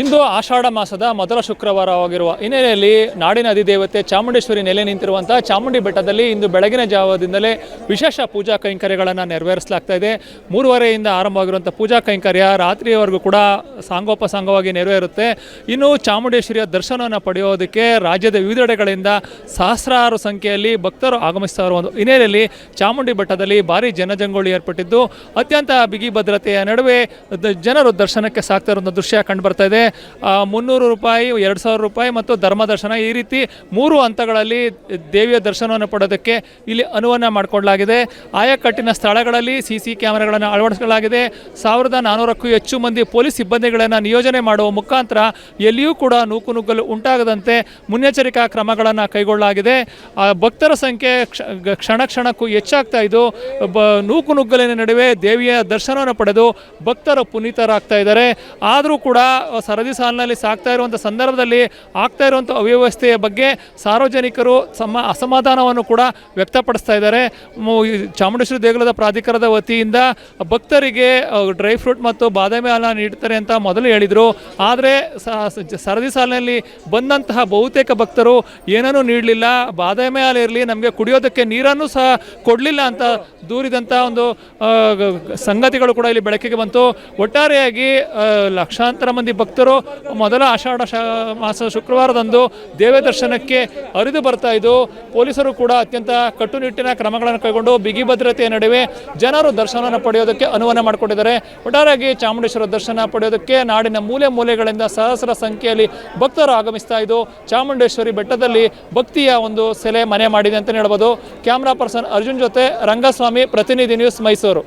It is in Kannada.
ಇಂದು ಆಷಾಢ ಮಾಸದ ಮೊದಲ ಶುಕ್ರವಾರವಾಗಿರುವ ಹಿನ್ನೆಲೆಯಲ್ಲಿ ನಾಡಿನ ಅಧಿದೇವತೆ ಚಾಮುಂಡೇಶ್ವರಿ ನೆಲೆ ನಿಂತಿರುವಂತಹ ಚಾಮುಂಡಿ ಬೆಟ್ಟದಲ್ಲಿ ಇಂದು ಬೆಳಗಿನ ಜಾವದಿಂದಲೇ ವಿಶೇಷ ಪೂಜಾ ಕೈಂಕರ್ಯಗಳನ್ನು ನೆರವೇರಿಸಲಾಗ್ತಾ ಇದೆ. ಮೂರುವರೆಯಿಂದ ಆರಂಭವಾಗಿರುವಂಥ ಪೂಜಾ ಕೈಂಕರ್ಯ ರಾತ್ರಿಯವರೆಗೂ ಕೂಡ ಸಾಂಗೋಪಸಾಂಗವಾಗಿ ನೆರವೇರುತ್ತೆ. ಇನ್ನು ಚಾಮುಂಡೇಶ್ವರಿಯ ದರ್ಶನವನ್ನು ಪಡೆಯೋದಕ್ಕೆ ರಾಜ್ಯದ ವಿವಿಧೆಡೆಗಳಿಂದ ಸಹಸ್ರಾರು ಸಂಖ್ಯೆಯಲ್ಲಿ ಭಕ್ತರು ಆಗಮಿಸ್ತಾ ಇರುವ ಒಂದು ಹಿನ್ನೆಲೆಯಲ್ಲಿ ಚಾಮುಂಡಿ ಬೆಟ್ಟದಲ್ಲಿ ಭಾರಿ ಜನಜಂಗುಳಿ ಏರ್ಪಟ್ಟಿದ್ದು, ಅತ್ಯಂತ ಬಿಗಿ ಭದ್ರತೆಯ ನಡುವೆ ಜನರು ದರ್ಶನಕ್ಕೆ ಸಾಕ್ತಾ ಇರುವಂಥ ದೃಶ್ಯ ಕಂಡುಬರ್ತಾ ಇದೆ. ಮುನ್ನೂರು ರೂಪಾಯಿ, ಎರಡು ಸಾವಿರ ರೂಪಾಯಿ ಮತ್ತು ಧರ್ಮ ದರ್ಶನ ಈ ರೀತಿ ಮೂರು ಹಂತಗಳಲ್ಲಿ ದೇವಿಯ ದರ್ಶನವನ್ನು ಪಡೋದಕ್ಕೆ ಇಲ್ಲಿ ಅನುವನ್ನು ಮಾಡಿಕೊಡಲಾಗಿದೆ ಆಯಕಟ್ಟಿನ ಸ್ಥಳಗಳಲ್ಲಿ ಸಿ ಸಿ ಕ್ಯಾಮೆರಾಗಳನ್ನು ಅಳವಡಿಸಲಾಗಿದೆ. ಸಾವಿರದ ನಾನ್ನೂರಕ್ಕೂ ಹೆಚ್ಚು ಮಂದಿ ಪೊಲೀಸ್ ಸಿಬ್ಬಂದಿಗಳನ್ನು ನಿಯೋಜನೆ ಮಾಡುವ ಮುಖಾಂತರ ಎಲ್ಲಿಯೂ ಕೂಡ ನೂಕುನುಗ್ಗಲು ಉಂಟಾಗದಂತೆ ಮುನ್ನೆಚ್ಚರಿಕಾ ಕ್ರಮಗಳನ್ನು ಕೈಗೊಳ್ಳಲಾಗಿದೆ. ಭಕ್ತರ ಸಂಖ್ಯೆ ಕ್ಷ- ಕ್ಷಣ ಕ್ಷಣಕ್ಕೂ ಹೆಚ್ಚಾಗ್ತಾ ಇದ್ದು, ಬ ನೂಕುನುಗ್ಗಲಿನ ನಡುವೆ ದೇವಿಯ ದರ್ಶನವನ್ನು ಪಡೆದು ಭಕ್ತರು ಪುನೀತರಾಗ್ತಾ ಇದ್ದಾರೆ. ಆದರೂ ಕೂಡ ಸರದಿ ಸಾಲಿನಲ್ಲಿ ಸಾಗ್ತಾ ಇರುವಂಥ ಸಂದರ್ಭದಲ್ಲಿ ಆಗ್ತಾ ಇರುವಂಥ ಅವ್ಯವಸ್ಥೆಯ ಬಗ್ಗೆ ಸಾರ್ವಜನಿಕರು ಸಮ ಅಸಮಾಧಾನವನ್ನು ಕೂಡ ವ್ಯಕ್ತಪಡಿಸ್ತಾ ಇದ್ದಾರೆ. ಚಾಮುಂಡೇಶ್ವರಿ ದೇಗುಲದ ಪ್ರಾಧಿಕಾರದ ವತಿಯಿಂದ ಭಕ್ತರಿಗೆ ಡ್ರೈ ಫ್ರೂಟ್ ಮತ್ತು ಬಾದಾಮಿ ಹಾಲ ನೀಡ್ತಾರೆ ಅಂತ ಮೊದಲು ಹೇಳಿದರು. ಆದರೆ ಸರದಿ ಸಾಲಿನಲ್ಲಿ ಬಂದಂತಹ ಬಹುತೇಕ ಭಕ್ತರು ಏನನ್ನೂ ನೀಡಲಿಲ್ಲ. ಬಾದಾಮಿ ಹಾಲು ಇರಲಿ, ನಮಗೆ ಕುಡಿಯೋದಕ್ಕೆ ನೀರನ್ನು ಸಹ ಕೊಡಲಿಲ್ಲ ಅಂತ ದೂರಿದಂಥ ಒಂದು ಸಂಗತಿಗಳು ಕೂಡ ಇಲ್ಲಿ ಬೆಳಕಿಗೆ ಬಂತು. ಒಟ್ಟಾರೆಯಾಗಿ ಲಕ್ಷಾಂತರ ಮಂದಿ ಭಕ್ತರು ಮೊದಲ ಆಷಾಢ ಮಾಸ ಶುಕ್ರವಾರದಂದು ದೇವ ದರ್ಶನಕ್ಕೆ ಹರಿದು ಬರ್ತಾ ಇದ್ದು ಪೊಲೀಸರು ಕೂಡ ಅತ್ಯಂತ ಕಟ್ಟುನಿಟ್ಟಿನ ಕ್ರಮಗಳನ್ನು ಕೈಗೊಂಡು ಬಿಗಿ ಭದ್ರತೆಯ ನಡುವೆ ಜನರು ದರ್ಶನವನ್ನು ಪಡೆಯೋದಕ್ಕೆ ಅನುವಾನ ಮಾಡಿಕೊಂಡಿದ್ದಾರೆ. ಒಟ್ಟಾರೆಯಾಗಿ ಚಾಮುಂಡೇಶ್ವರ ದರ್ಶನ ಪಡೆಯೋದಕ್ಕೆ ನಾಡಿನ ಮೂಲೆ ಮೂಲೆಗಳಿಂದ ಸಹಸ್ರ ಸಂಖ್ಯೆಯಲ್ಲಿ ಭಕ್ತರು ಆಗಮಿಸ್ತಾ ಇದ್ದು ಚಾಮುಂಡೇಶ್ವರಿ ಬೆಟ್ಟದಲ್ಲಿ ಭಕ್ತಿಯ ಒಂದು ಸೆಲೆ ಮನೆ ಮಾಡಿದೆ ಅಂತಲೇ ಹೇಳ್ಬೋದು. ಕ್ಯಾಮ್ರಾ ಪರ್ಸನ್ ಅರ್ಜುನ್ ಜೊತೆ ರಂಗಸ್ವಾಮಿ, ಪ್ರತಿನಿಧಿ ನ್ಯೂಸ್ ಮೈಸೂರು.